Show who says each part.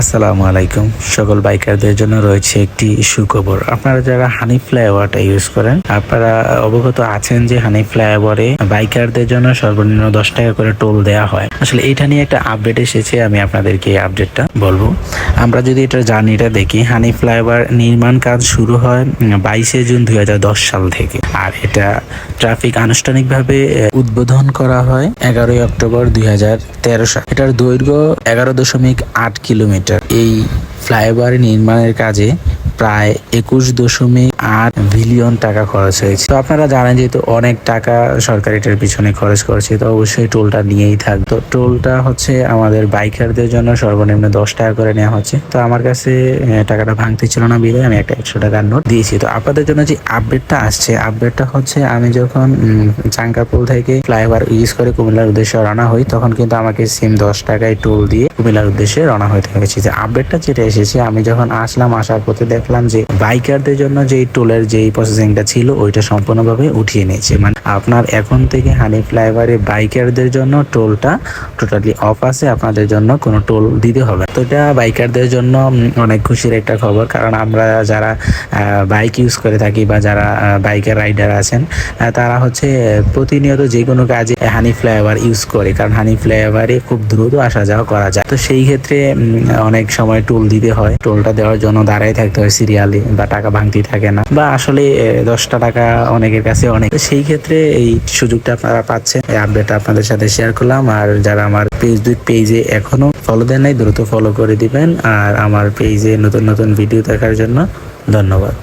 Speaker 1: আসসালামু আলাইকুম। সকল বাইকারদের জন্য রয়েছে একটি সুখবর। আপনারা যারা হানি ফ্লাইওভারটা ইউজ করেন, আপনারা অবগত আছেন যে হানি ফ্লাইওভারে বাইকারদের জন্য সর্বনিম্ন দশ টাকা করে টোল দেওয়া হয়। আসলে এটা নিয়ে একটা আপডেট এসেছে, আমি আপনাদেরকে এই আপডেটটা বলব। আমরা যদি এটা জার্নিটা দেখি হানি ফ্লাইওভার নির্মাণ কাজ শুরু হয় বাইশে জুন দুই হাজার দশ সাল থেকে। আর এটা ট্রাফিক আনুষ্ঠানিকভাবে উদ্বোধন করা হয় এগারোই অক্টোবর দুই হাজার তেরো সাল। এটার দৈর্ঘ্য এগারো দশমিক আট কিলোমিটার। এই ফ্লাইওভার নির্মাণের কাজে প্রায় একুশ দশমিক আট বিলিয়ন টাকা খরচ হয়েছে। তো আপনারা জানেন যেহেতু অনেক টাকা সরকার এটার পিছনে খরচ করেছে, তো অবশ্যই টোলটা নিয়েই থাকবে। তো টোলটা হচ্ছে আমাদের বাইকারদের জন্য সর্বনিম্ন দশ টাকা করে নেওয়া হচ্ছে। তো আমার কাছে টাকাটা ভাঙতে ছিল না বিদায় আমি একটা একশো টাকার নোট দিয়েছি। তো আপনাদের জন্য যে আপডেটটা আসছে, আপডেটটা হচ্ছে আমি যখন চাঙ্কাপুল থেকে ফ্লাইওভার ইউজ করে কুমিল্লার উদ্দেশ্যে রওনা হই, তখন কিন্তু আমাকে সেম দশ টাকায় টোল দিয়ে কুমিল্লার উদ্দেশ্যে রওনা হইতে হয়েছে যে আপডেটটা যেটা এসেছে, আমি যখন আসলাম, আসার পথে দেখলাম যে বাইকারদের জন্য যে টোলের যে প্রসেসিংটা ছিল, ওইটা সম্পূর্ণভাবে উঠিয়ে নিয়েছে। মানে আপনার এখন থেকে হানি ফ্লাইওভারে বাইকারদের জন্য টোলটা টোটালি অফ আছে, আপনাদের জন্য কোনো টোল দিতে হবে। তো এটা বাইকারদের জন্য অনেক খুশির একটা খবর, কারণ আমরা যারা বাইক ইউজ করে থাকি বা যারা বাইকের রাইডার আছেন তারা হচ্ছে প্রতিনিয়ত যে কোনো কাজে হানি ফ্লাইওভার ইউজ করে, কারণ হানি ফ্লাইওভারে খুব দ্রুত আসা যাওয়া করা যায়। তো সেই ক্ষেত্রে অনেক সময় টোল দিতে হয় টোলটা দেওয়ার জন্য দাঁড়ায় থাকতে হয়। সিরিয়ালি বা টাকা ভাঙতি থাকে না। বা আসলে দশটা টাকা অনেকের কাছে অনেক। সেই ক্ষেত্রে এই সুযোগটা আপনারা পাচ্ছেন। এই আপডেটটা আপনাদের সাথে শেয়ার করলাম। আর যারা আমার ফেসবুক পেজে এখনও ফলো দেন নাই দ্রুত ফলো করে দিবেন। আর আমার পেজে নতুন নতুন ভিডিও দেখার জন্য ধন্যবাদ।